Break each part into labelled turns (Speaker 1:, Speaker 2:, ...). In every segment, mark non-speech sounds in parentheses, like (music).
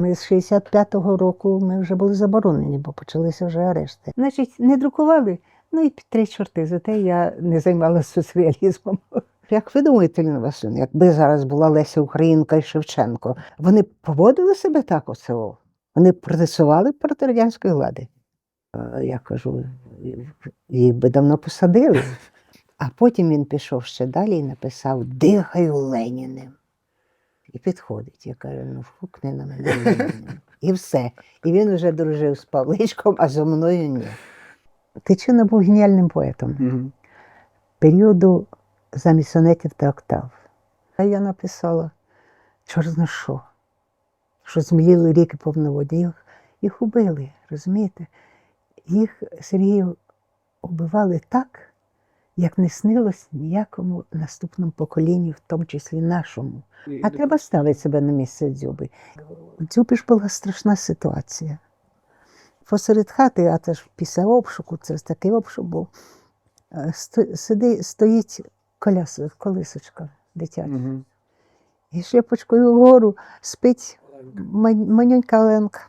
Speaker 1: Ми з 65-го року ми вже були заборонені, бо почалися вже арешти. Значить, не друкували, ну і під три чорти. Зате я не займалася соціалізмом. (laughs) Як ви думаєте, Ліна Васильівна, якби зараз була Леся Українка і Шевченко, вони поводили себе так оце? Вони протестували проти радянської влади? Е, Я кажу, їх би давно посадили. А потім він пішов ще далі і написав Дихаю Леніним. І підходить. Я кажу, ну фукни на мене. І все. І він вже дружив з Павличком, а зо мною ні. Тичина був геніальним поетом періоду замість сонетів та октав. А я написала чорно що, що змліли ріки повноводі. Їх, їх убили, розумієте? Їх Сергію убивали так, як не снилось ніякому наступному поколінню, в тому числі нашому. А треба ставити себе на місце дзюби. У дзюби ж була страшна ситуація. Посеред хати, а це ж після обшуку, це ж такий обшук був. е, Сиди, стоїть коляса, колисочка дитяча.
Speaker 2: Угу.
Speaker 1: І шляпочкою вгору спить манюнька Оленка.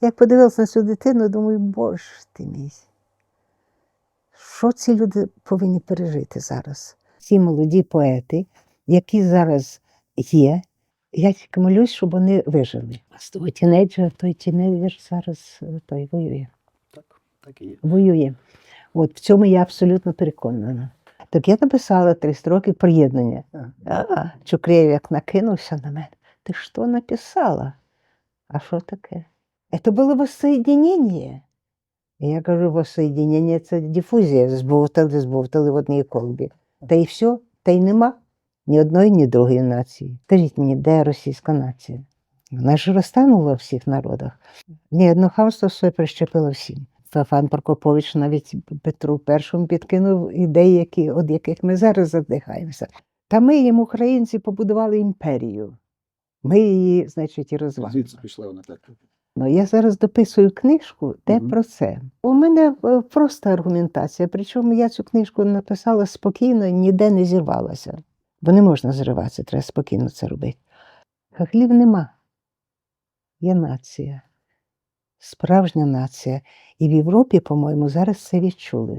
Speaker 1: Як подивилася на цю дитину, думаю, боже ти мій. Що ці люди повинні пережити зараз? Ці молоді поети, які зараз є, я тільки молюсь, щоб вони вижили. А з того тінейджера, той тінейджер зараз е, той воює.
Speaker 2: Так, так і є.
Speaker 1: Воює. От в цьому я абсолютно переконана. Так я написала 300 років приєднання.
Speaker 2: Ага.
Speaker 1: А, Чукреєв як накинувся на мене. Ти що написала? А що таке? Це було воссоединення. І я кажу, воссоединення це дифузія, збовтали, збовтали в одній колбі. Та й все, та й нема ні одної, ні другої нації. Скажіть мені, де російська нація? Вона ж розтанула в всіх народах. Ні, одно хамство своє прищепило всім. Стефан Прокопович навіть Петру Першому підкинув ідеї, які, від яких ми зараз задихаємося. Та ми їм, українці, побудували імперію. Ми її, значить, і розвалили.
Speaker 2: Звідси пішла вона так.
Speaker 1: Ну, я зараз дописую книжку, де
Speaker 2: Мгм.
Speaker 1: про це. У мене е, проста аргументація, причому я цю книжку написала спокійно, ніде не зірвалася. Бо не можна зриватися, треба спокійно це робити. Хахлів нема. Є нація. Справжня нація. І в Європі, по-моєму, зараз це відчули.